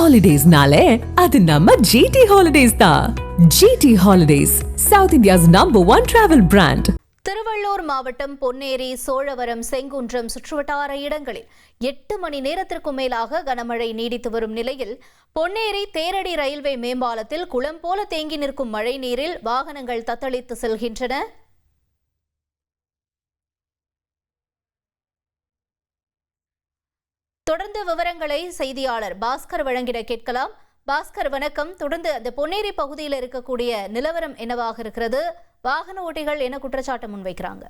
ஹாலிடேஸ்னாலே அது நம்ம ஜிடி ஹாலிடேஸ் தான் GT holidays South India's number one travel brand Tiruvallur மாவட்டம் பொன்னேரி சோழவரம் செங்குன்றம் சுற்றுவட்டார இடங்களில் எட்டு மணி நேரத்திற்கும் மேலாக கனமழை நீடித்து வரும் நிலையில் பொன்னேரி தேரடி ரயில்வே மேம்பாலத்தில் குளம் போல தேங்கி நிற்கும் மழை நீரில் வாகனங்கள் தத்தளித்து செல்கின்றன. தொடர்ந்து விவரங்களை செய்தியாளர் பாஸ்கர் வழங்கிட கேட்கலாம். பாஸ்கர் வணக்கம். தொடர்ந்து அந்த பொன்னேரி பகுதியில் இருக்கக்கூடிய நிலவரம் என்னவாக இருக்கிறது? வாகன ஓட்டிகள் என்ன குற்றச்சாட்டு முன்வைக்கிறாங்க?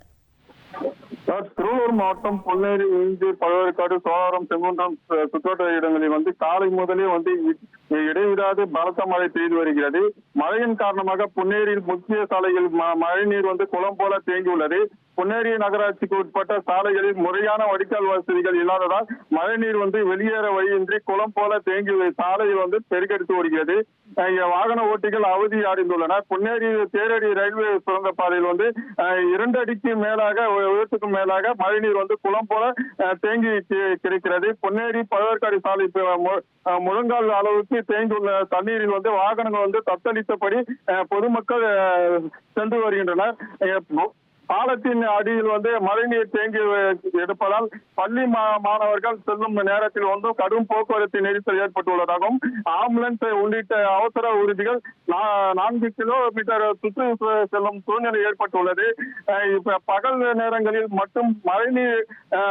திருவள்ளூர் மாவட்டம் பொன்னேரி இஞ்சி பழவேற்காடு சோழவரம் செங்குன்றம் சுற்றுவட்ட இடங்களில் வந்து காலை முதலே வந்து இடைவிடாது பலத்த மழை பெய்து வருகிறது. மழையின் காரணமாக பொன்னேரியில் முக்கிய சாலையில் ம- மழைநீர் வந்து குளம் போல தேங்கியுள்ளது. பொன்னேரி நகராட்சிக்கு உட்பட்ட சாலைகளில் முறையான வடிகால் வசதிகள் இல்லாததால் மழைநீர் வந்து வெளியேற வழியின்றி குளம் போல தேங்கி சாலையில் வந்து பெருக்கெடுத்து வருகிறது வாகன ஓட்டிகள் அவதி அடைந்துள்ளனர். பொன்னேரி தேரடி ரயில்வே சுரங்கப்பாதையில் வந்து இரண்டு அடிக்கு மேலாக உயரத்துக்கும் மேலாக மழைநீர் வந்து குளம் போல தேங்கி கி- கிடைக்கிறது. பொன்னேரி பழவேற்காடு சாலை முழங்கால் அளவுக்கு தேங்கியுள்ள தண்ணீரில் வந்து வாகனங்கள் வந்து தத்தளித்தபடி பொதுமக்கள் சென்று வருகின்றனர். பாலத்தின் அடியில் வந்து மழைநீர் தேங்கி எடுப்பதால் பள்ளி மா- மாணவர்கள் செல்லும் நேரத்தில் வந்து கடும் போக்குவரத்து நெரிசல் ஏற்பட்டுள்ளதாகவும் ஆம்புலன்ஸ் உள்ளிட்ட அவசர ஊர்திகள் நான்கு கிலோமீட்டர் சுற்று செல்லும் சூழ்நிலை ஏற்பட்டுள்ளது. பகல் நேரங்களில் மட்டும் மழைநீர்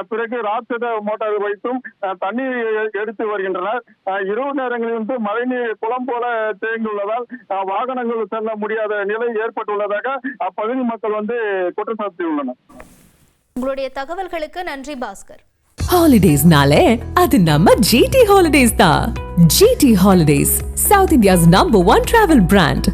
பிறகு ராட்சத மோட்டார் வைத்தும் தண்ணீர் எடுத்து வருகின்றனர். இரவு நேரங்களில் வந்து மழைநீர் குளம் போல தேங்கியுள்ளதால் வாகனங்கள் செல்ல முடியாத நிலை ஏற்பட்டுள்ளதாக அப்பகுதி மக்கள் வந்து குற்றம் சாட்டியுள்ளனர் உங்களுடைய தகவல்களுக்கு நன்றி பாஸ்கர். ஹாலிடேஸ்னாலே அது நம்ம ஜிடி ஹாலிடேஸ் தான். GT holidays South India's number one travel brand